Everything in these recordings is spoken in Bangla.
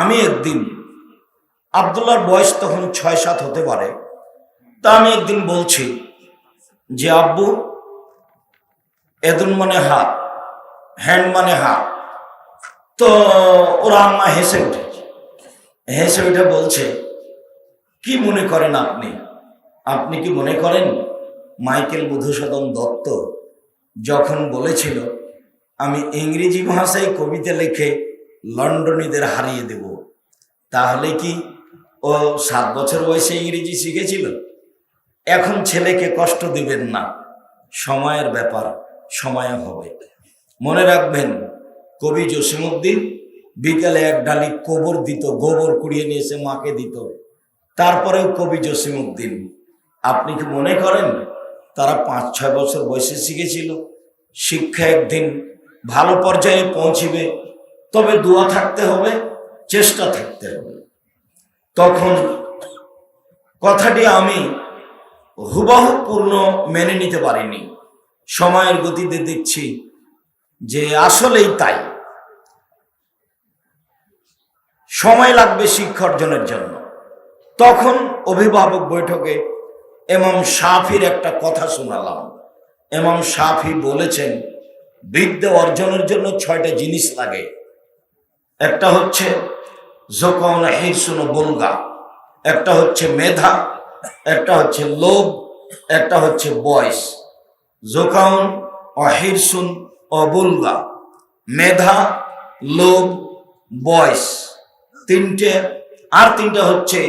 আমি একদিন আবদুল্লার বয়স তখন ছয় সাত হতে পারে, তা আমি একদিন বলছি যে, আব্বু, এদুন মানে হাত, হ্যান্ড মানে হাত। তো ওরা আম্মা হেসে উঠেছে হেসে উঠে বলছে, কি মনে করেন আপনি? আপনি কি মনে করেন মাইকেল মধুসূদন দত্ত যখন বলেছিল, আমি ইংরেজি ভাষায় কবিতা লিখে লন্ডনীদের হারিয়ে দেব। তাহলে কি? ও সাত বছর বয়সে ইংরেজি শিখেছিল? এখন ছেলেকে কষ্ট দিবেন না। সময়ের ব্যাপার, সময় হবে। মনে রাখবেন, কবি জসিমুদ্দিন বিকালে এক ডালি গোবর দিত, গোবর কুড়িয়ে নিয়ে এসে মাকে দিত। তারপরেও কবি জসিমুদ্দিন আপনি কি মনে করেন তারা পাঁচ, ছয় বছর বয়সে শিখেছিল? শিক্ষা একদিন ভালো পর্যায়ে পৌঁছিবে তবে দোয়া থাকতে হবে, চেষ্টা থাকতে হবে। তখন কথাটি আমি হুবাহু পূর্ণ মেনে নিতে পারিনি। সময়ের গতিতে দেখছি যে আসলেই তাই। সময় লাগবে শিক্ষা অর্জনের জন্য। তখন অভিভাবক বৈঠকে এমাম সাফির একটা কথা শোনালাম। এমাম সাফি বলেছেন, বিদ্যা অর্জনের জন্য ছয়টা জিনিস লাগে। একটা হচ্ছে জোকন হিরসুন বলগা একটা হচ্ছে মেধা, একটা হচ্ছে লোভ, একটা হচ্ছে বয়স। জোকাউন অহিরসুন অবুলগা, মেধা, লোভ, বয়স, তিনটে, আর তিনটে হচ্ছে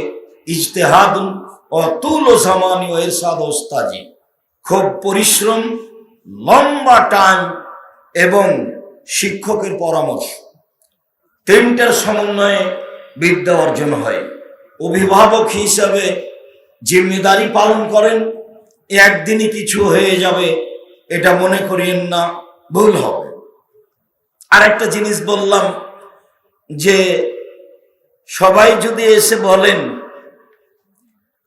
ইজতেহাদুন অতুল ও এরশাদ ওস্তাজি খুব পরিশ্রম, লম্বা টাইম এবং শিক্ষকের পরামর্শ। তিনটার সমন্বয়ে বিদ্যা অর্জন হয়। অভিভাবক হিসাবে জিম্মেদারি পালন করেন একদিনই কিছু হয়ে যাবে, এটা মনে করিয়েন না, ভুল হবে। আর একটা জিনিস বললাম যে, সবাই যদি এসে বলেন,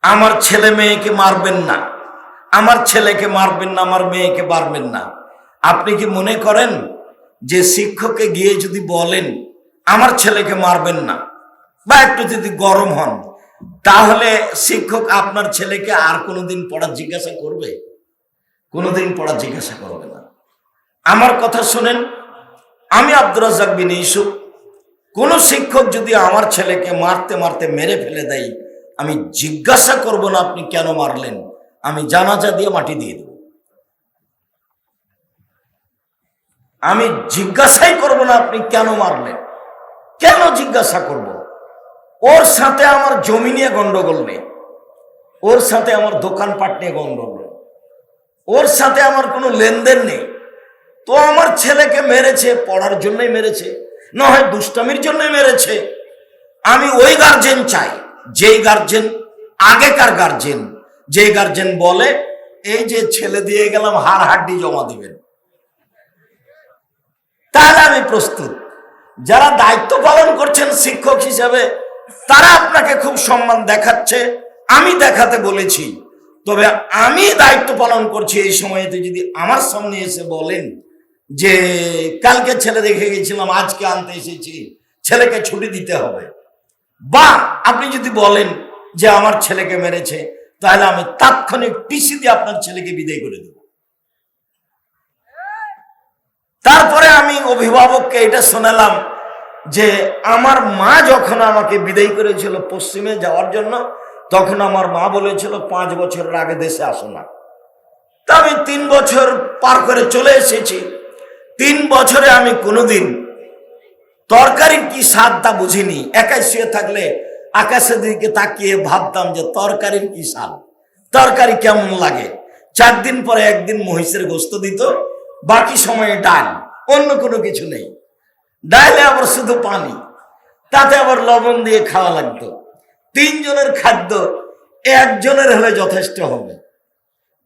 আমার ছেলে মেয়েকে মারবেন না, আমার ছেলেকে মারবেন না, আমার মেয়েকে মারবেন না। আপনি কি মনে করেন যে শিক্ষককে গিয়ে যদি বলেন আমার ছেলেকে মারবেন না। বা একটু যদি গরম হন, তাহলে শিক্ষক আপনার ছেলেকে আর কোনোদিন পড়া জিজ্ঞাসা করবে? কোনোদিন পড়া জিজ্ঞাসা করবে না। আমার কথা শোনেন, আমি আব্দুর রাজাক বিন ইসুফ কোনো শিক্ষক যদি আমার ছেলেকে মারতে মারতে মেরে ফেলে দেয়, আমি জিজ্ঞাসা করব না আপনি কেন মারলেন। আমি জানাজা দিয়ে মাটি দিয়ে দেব। আমি জিজ্ঞাসাই করব না আপনি কেন মারলেন। কেন জিজ্ঞাসা করব? ওর সাথে আমার জমি নিয়ে গন্ডগোল নেই। ওর সাথে আমার দোকানপাট নিয়ে গন্ডগোল নেই। ওর সাথে আমার কোনো লেনদেন নেই। তো আমার ছেলেকে মেরেছে, পড়ার জন্যই মেরেছে, না হয় দুষ্টামির জন্যই মেরেছে। আমি ওই গার্জেন চাই, যেই গার্জেন আগেকার গার্জেন যেই গার্জেন বলে, এই যে ছেলে দিয়ে গেলাম, হাড় হাড্ডি জমা দিবেন। তাহলে আমি প্রস্তুত। যারা দায়িত্ব পালন করছেন শিক্ষক হিসাবে, তারা আপনাকে খুব সম্মান দেখাচ্ছে, আমি দেখাতে বলেছি। তবে আমি দায়িত্ব পালন করছি এই সময়তে যদি আমার সামনে এসে বলেন যে, কালকে ছেলে দেখে গেছিলাম, আজকে আনতে এসেছি, ছেলেকে ছুটি দিতে হবে। বা আপনি যদি বলেন যে, আমার ছেলেকে মেরেছে, তাহলে আমি তাৎক্ষণিক টিসি দিয়ে আপনার ছেলেকে বিদায় করে দেব। তারপরে আমি অভিভাবককে এটা শোনালাম যে আমার মা যখন আমাকে বিদায় করেছিল পশ্চিমে যাওয়ার জন্য, তখন আমার মা বলেছিল, পাঁচ বছরের আগে দেশে আসো না। তা আমি তিন বছর পার করে চলে এসেছি। তিন বছরে আমি কোনোদিন তরকারির কি স্বাদ তা বুঝিনি। একাই শুয়ে থাকলে আকাশের দিকে তাকিয়ে ভাবতাম যে তরকারির কি স্বাদ, তরকারি কেমন লাগে। চার দিন পরে একদিন মহিষের গোস্ত দিত, বাকি সময়ে ডাল, অন্য কোনো কিছু নেই। ডালে আবার শুধু পানি তাতে আবার লবণ দিয়ে খাওয়া লাগতো তিনজনের খাদ্য একজনের হলে যথেষ্ট হবে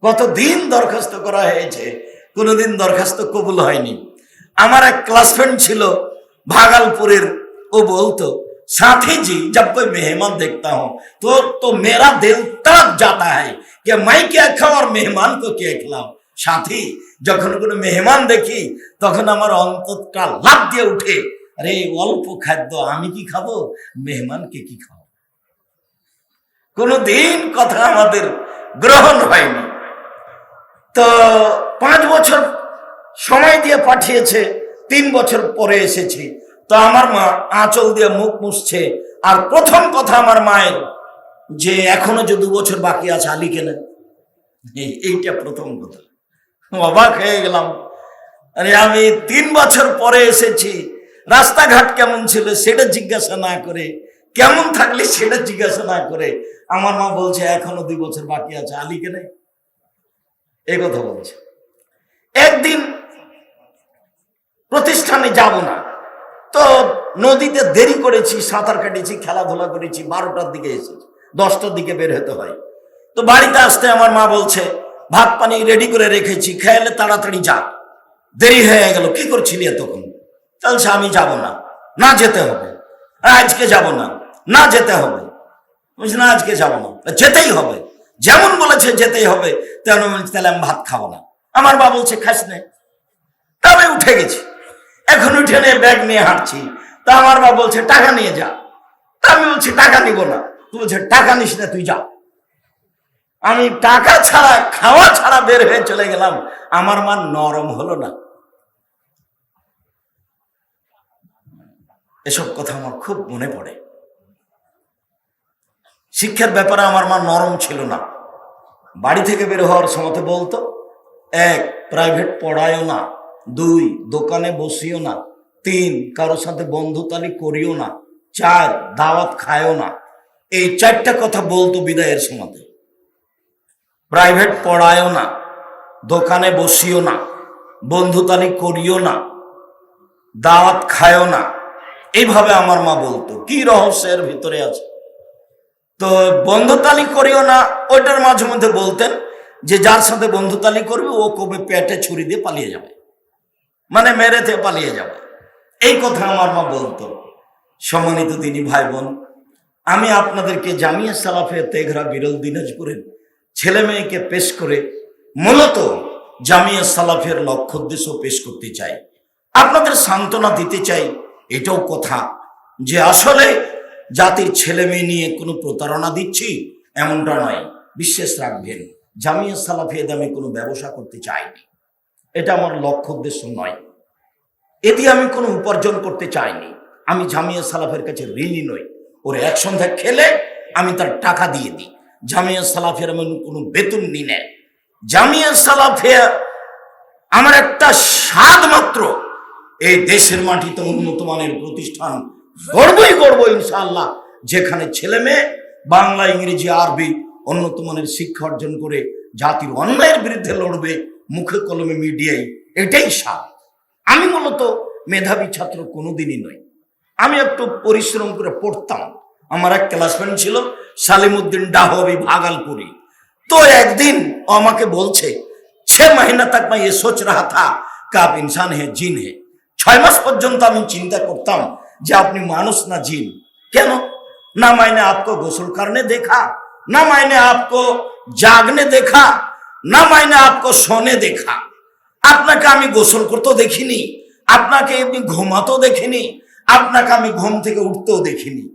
কতদিন দরখাস্ত করা হয়েছে কোনোদিন দরখাস্ত কবুল হয়নি আমার এক ক্লাসমেট ছিল भागलपुरेर वो बोलतो साथी जी जब कोई मेहमान देखता हूं तो तो मेरा दिल तड़प जाता है कि मैं क्या खाऊं और मेहमान को क्या खिलाऊं সাথী, যখন কোনো মেহমান দেখি, তখন আমার অন্তরটা লাভ দিয়ে উঠে, আরে, অল্প খাদ্য, আমি কি খাব? মেহমানকে কি খাব কোনোদিন কথা আমাদের গ্রহণ হয়নি। তো পাঁচ বছর সময় দিয়ে পাঠিয়েছে, তিন বছর পরে এসেছি। তো আমার মা আঁচল দিয়ে মুখ মুছছে। আর প্রথম কথা আমার মায়ের, যে এখনও যে দু বছর বাকি আছে আলী কেনে এই- এইটা প্রথম কথা। অবাক হয়ে গেলাম। আরে আমি তিন বছর পরে এসেছি। রাস্তাঘাট কেমন ছিল সেটা জিজ্ঞাসা না করে, কেমন থাকলে সেটা জিজ্ঞাসা না করে, আমার মা বলছে, এখনও দুই বছর বাকি আছে আলী কেনে এই কথা বলছে। একদিন প্রতিষ্ঠানে যাব না, তো নদীতে দেরি করেছি, সাঁতার কাটিয়েছি খেলাধুলা করেছি, বারোটার দিকে এসেছি, দশটার দিকে বের হতে হয়। তো বাড়িতে আসতে আমার মা বলছে ভাত পানি রেডি করে রেখেছি খেয়ালে তাড়াতাড়ি যা। দেরি হয়ে গেল কি করছিলি তখন বলছে আমি যাব না। না যেতে হবে। "হ্যাঁ, আজকে যাব না। না যেতে হবে। বলছি না আজকে যাব না। যেতেই হবে। যেমন বলেছে যেতেই হবে। তেমন তাহলে আমি ভাত খাব না। আমার মা বলছে খাস নে। তবে উঠে গেছি। এখন উঠে নিয়ে ব্যাগ নিয়ে হাঁটছি। তা আমার মা বলছে টাকা নিয়ে যা। তা আমি বলছি টাকা নিব না। তুই বলছে টাকা নিস না তুই যা। আমি টাকা ছাড়া, খাওয়া ছাড়া বের হয়ে চলে গেলাম। আমার মা নরম হলো না। এসব কথা আমার খুব মনে পড়ে। শিক্ষার ব্যাপারে আমার মা নরম ছিল না। বাড়ি থেকে বের হওয়ার সময় বলতো, এক প্রাইভেট পড়ায়ও না। দুই, দোকানে বসিও না। তিন, কারোর সাথে বন্ধুতালি করিও না। চার, দাওয়াত খায়ও না। এই চারটা কথা বলতো বিদায়ের সময় প্রাইভেট পড়ায়ও না, দোকানে বসিও না, বন্ধুতালি করিও না, দাওয়াত খায়ও না। এইভাবে আমার মা বলতো, কি রহস্যের ভিতরে আছে? তো বন্ধুতালি করিও না, ওইটার মাঝে মধ্যে বলতেন যে, যার সাথে বন্ধুতালি করবে, ও কবে পেটে ছুরি দিয়ে পালিয়ে যাবে মানে মেরেতে পালিয়ে যাবে। এই কথা আমার মা বলতো। সম্মানিত তিনি ভাই বোন, আমি আপনাদেরকে জামিয়া সালাফে তেঘরা বিরল দিনাজপুরের ছেলে মেয়েকে পেশ করে মূলত জামিয়া সালাফের লক্ষ্য উদ্দেশ্য পেশ করতে চাই। আপনাদের সান্ত্বনা দিতে চাই, এটাও কথা যে আসলে জাতির ছেলে মেয়ে নিয়ে কোনো প্রতারণা দিচ্ছি এমনটা নয়, বিশ্বাস রাখবেন, জামিয়া সালাফিয়াতে আমি কোনো ব্যবসা করতে চাইনি। এটা আমার লক্ষ্য উদ্দেশ্য নয়। এতে আমি কোনো উপার্জন করতে চাইনি। আমি জামিয়া সালাফের কাছে ঋণী নই। ওর এক সন্ধ্যা খেলে আমি তার টাকা দিয়ে দিই। জামিয়া সালাফের আমি কোনো বেতন নি নেয়। জামিয়া সালাফিয়া আমার একটা স্বাদ মাত্র। এই দেশের মাটিতে উন্নত মানের প্রতিষ্ঠান গর্বই গর্ব ইনশাআল্লাহ। যেখানে ছেলে মেয়ে, বাংলা, ইংরেজি, আরবি উন্নত মানের শিক্ষা অর্জন করে জাতির অন্যায়ের বিরুদ্ধে লড়বে মুখে কলমে মিডিয়ায়। এটাই স্বাদ। আমি মূলত মেধাবী ছাত্র কোনোদিনই নই। আমি একটু পরিশ্রম করে পড়তাম। আমার এক ক্লাসমেন্ট ছিল, সালিমুদ্দিন ডাহবি, ভাগালপুরি। তো একদিন আমাকে বলছে, ছ মহিনা তাক মাই সোচ রাহা থা, কাপ ইনসান হে, জিন হে। ছয় মাস পর্যন্ত আমি চিন্তা করতাম যে আপনি মানুষ না জিন। কেন? না মাইনে আপকো গোসল করনে দেখা, না মাইনে আপকো জাগনে দেখা, না মাইনে আপকো শোনে দেখা। আপনাকে আমি গোসল করতেও দেখিনি, আপনাকে এমনি ঘুমাতেও দেখিনি, আপনাকে আমি ঘুম থেকে উঠতেও দেখিনি।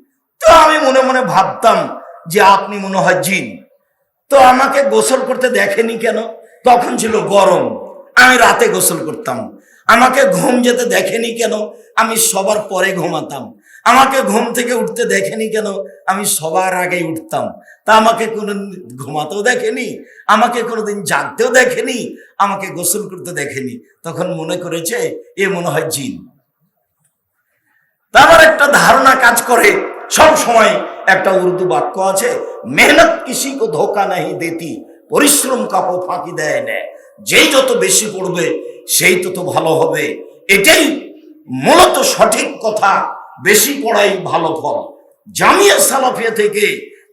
তো আমি মনে মনে ভাবতাম যে আপনি মনে হয় জিন। তো আমাকে গোসল করতে দেখেনি কেন? তখন ছিল গরম। আমি রাতে গোসল করতাম। আমাকে ঘুম যেতে দেখেনি কেন? আমি সবার পরে ঘুমাতাম। আমাকে ঘুম থেকে উঠতে দেখেনি কেন? আমি সবার আগে উঠতাম। তা আমাকে কোনো ঘুমাতেও দেখেনি, আমাকে কোনোদিন জাগতেও দেখেনি, আমাকে গোসল করতে দেখেনি। তখন মনে করেছে, এ মনে হয় জিন। তারপর একটা ধারণা কাজ করে সব সময় একটা উর্দু বাক্য আছে, মেহনত কিসি কো ধোকা নাহি দেতি, পরিশ্রম কাপো ফাঁকি দেয় না, যেই যত বেশি পড়বে, সেই তত ভালো হবে। এটাই মূলত সঠিক কথা, বেশি পড়াই ভালো ফল। জামিয়া সালাফিয়া থেকে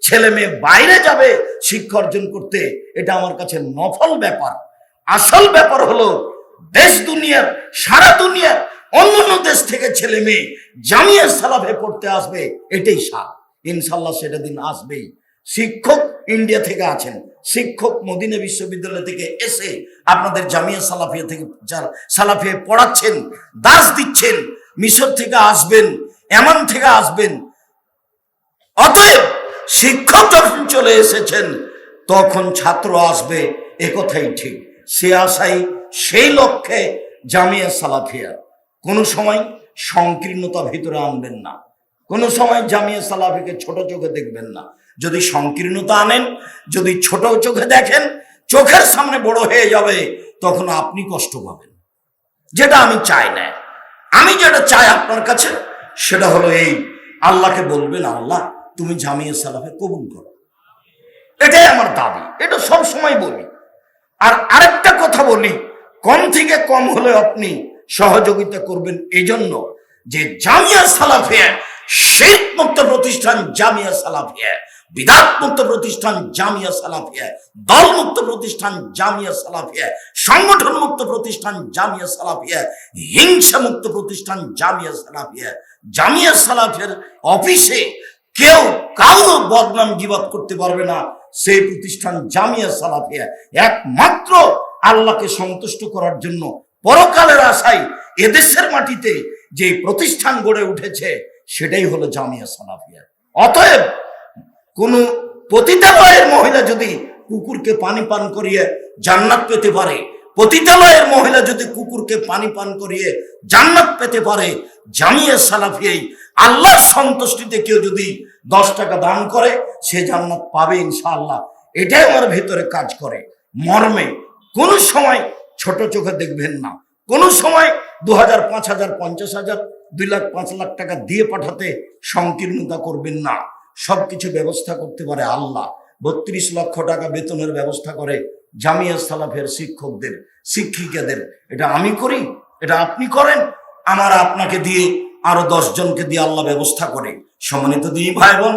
ছেলে মেয়ে বাইরে যাবে শিক্ষা অর্জন করতে, এটা আমার কাছে নফল ব্যাপার। আসল ব্যাপার হলো, দেশ দুনিয়ার, সারা দুনিয়ার অন্যান্য দেশ থেকে ছেলে মেয়ে জামিয়া সালাফে পড়তে আসবে, এটাই সার ইনশাল্লাহ সেটা দিন আসবেই। শিক্ষক ইন্ডিয়া থেকে আছেন, শিক্ষক মদিনা বিশ্ববিদ্যালয় থেকে এসে আপনাদের জামিয়া সালাফিয়া থেকে যা- সালাফিয়া পড়াচ্ছেন, দাস দিচ্ছেন, মিশর থেকে আসবেন, এমন থেকে আসবেন। অতএব শিক্ষক যখন চলে এসেছেন, তখন ছাত্র আসবে, একথাই ঠিক। সে আশাই সেই লক্ষ্যে জামিয়া সালাফিয়া। কোনো সময় সংকীর্ণতা ভিতরে আনবেন না। কোনো সময় জামিয়া সালাফিকে ছোট চোখে দেখবেন না। যদি সংকীর্ণতা আনেন, যদি ছোট চোখে দেখেন, চোখের সামনে বড় হয়ে যাবে, তখন আপনি কষ্ট পাবেন। যেটা আমি চাই না। আমি যেটা চাই আপনার কাছে, সেটা হলো এই, আল্লাহকে বলবেন, আল্লাহ, তুমি জামিয়া সালাফে কবুল করো। এটাই আমার দাবি। এটা সব সময় বলি। আর আরেকটা কথা বলি, কম থেকে কম হলে আপনি সহযোগিতা করবেন এজন্য যে জামিয়া সালাফিয়া শেখ মুক্ত প্রতিষ্ঠান জামিয়া সালাফিয়া বিদাত মুক্ত প্রতিষ্ঠান জামিয়া সালাফিয়া দল মুক্ত প্রতিষ্ঠান জামিয়া সালাফিয়া সংগঠন মুক্ত প্রতিষ্ঠান জামিয়া সালাফিয়া হিংসা মুক্ত প্রতিষ্ঠান জামিয়া সালাফিয়া। জামিয়া সালাফিয়ার অফিসে কেউ কারও বদনাম গিবাদ করতে পারবে না। সেই প্রতিষ্ঠান জামিয়া সালাফিয়া। একমাত্র আল্লাহকে সন্তুষ্ট করার জন্য পরকালের আশায় এদেশের মাটিতে যে প্রতিষ্ঠান গড়ে উঠেছে, সেটাই হলো জামিয়া সালাফিয়া। অতএব কোন পতিতালয়ের মহিলা যদি কুকুরকে পানি পান করিয়ে জান্নাত পেতে পারে পতিতালয়ের মহিলা যদি কুকুরকে পানি পান করিয়ে জান্নাত পেতে পারে, জামিয়া সালাফিয়াই আল্লাহর সন্তুষ্টিতে কেউ যদি দশ টাকা দান করে, সে জান্নাত পাবে ইনশাআল্লাহ। এটাই আমার ভেতরে কাজ করে। মর্মে কোন সময় ছোট চোখে দেখবেন না। কোন সময় দু হাজার পাঁচ হাজার পঞ্চাশ হাজার দুই লাখ, পাঁচ লাখ টাকা দিয়ে পাঠাতে সংকীর্ণতা করবেন না। সবকিছু ব্যবস্থা করতে পারে আল্লাহ। বত্রিশ লক্ষ টাকা বেতনের ব্যবস্থা করে জামিয়া সালাফের শিক্ষকদের, শিক্ষিকাদের। এটা আমি করি, এটা আপনি করেন, আমার আপনাকে দিয়ে আরও জনকে দিয়ে আল্লাহ ব্যবস্থা করে। সম্মানিত দিই ভাই বোন